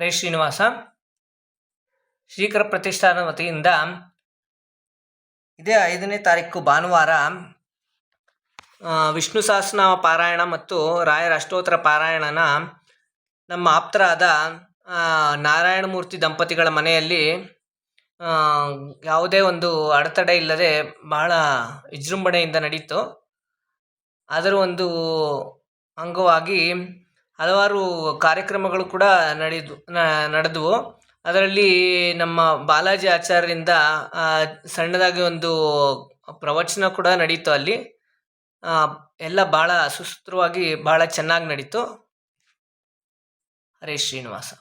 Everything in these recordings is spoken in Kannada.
ಹರೇ ಶ್ರೀನಿವಾಸ. ಶ್ರೀಕರ ಪ್ರತಿಷ್ಠಾನ ವತಿಯಿಂದ ಇದೇ ಐದನೇ ತಾರೀಕು ಭಾನುವಾರ ವಿಷ್ಣು ಸಹಸ್ರನಾಮ ಪಾರಾಯಣ ಮತ್ತು ರಾಯರ ಅಷ್ಟೋತ್ತರ ಪಾರಾಯಣನ ನಮ್ಮ ಆಪ್ತರಾದ ನಾರಾಯಣಮೂರ್ತಿ ದಂಪತಿಗಳ ಮನೆಯಲ್ಲಿ ಯಾವುದೇ ಒಂದು ಅಡೆತಡೆ ಇಲ್ಲದೆ ಬಹಳ ವಿಜೃಂಭಣೆಯಿಂದ ನಡೀತು. ಅದರ ಒಂದು ಅಂಗವಾಗಿ ಹಲವಾರು ಕಾರ್ಯಕ್ರಮಗಳು ಕೂಡ ನಡೆದು ನಡೆದವು. ಅದರಲ್ಲಿ ನಮ್ಮ ಬಾಲಾಜಿ ಆಚಾರ್ಯರಿಂದ ಸಣ್ಣದಾಗಿ ಒಂದು ಪ್ರವಚನ ಕೂಡ ನಡೀತು ಅಲ್ಲಿ. ಎಲ್ಲ ಬಹಳ ಸುಸೂತ್ರವಾಗಿ ಬಹಳ ಚೆನ್ನಾಗಿ ನಡೀತು. ಹರೇ ಶ್ರೀನಿವಾಸ.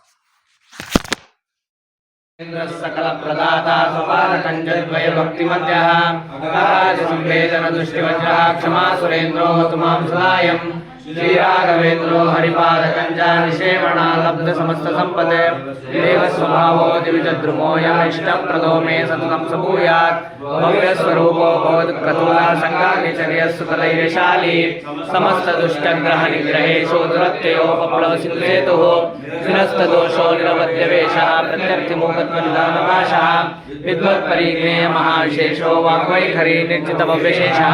ಸಕಲ ಪ್ರದಾತ ಸುರೇಂದ್ರೋ श्रीराघवेन्द्रो हरिपादकञ्चानिषेवणालब्धसमस्तसम्पदे देवस्वभावो दिविजद्रुमो या इष्टप्रदो मे सततं सबूयात्। भव्यस्वरूपो भवद्क्रतुला सङ्गानिचर्यसुकलैरशाली समस्तदुष्टग्रहनिग्रहेषु दुरत्ययोपप्लवसिन्धेतुः दिनस्तदोषो निरवद्यवेशः प्रत्यर्थिमूकत्वनिदानभाषः विद्वत्परिज्ञेयमहाविशेषो वाग्वैखरी निर्जितमविशेषः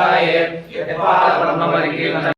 சாயே எப்பால் பிரம்ம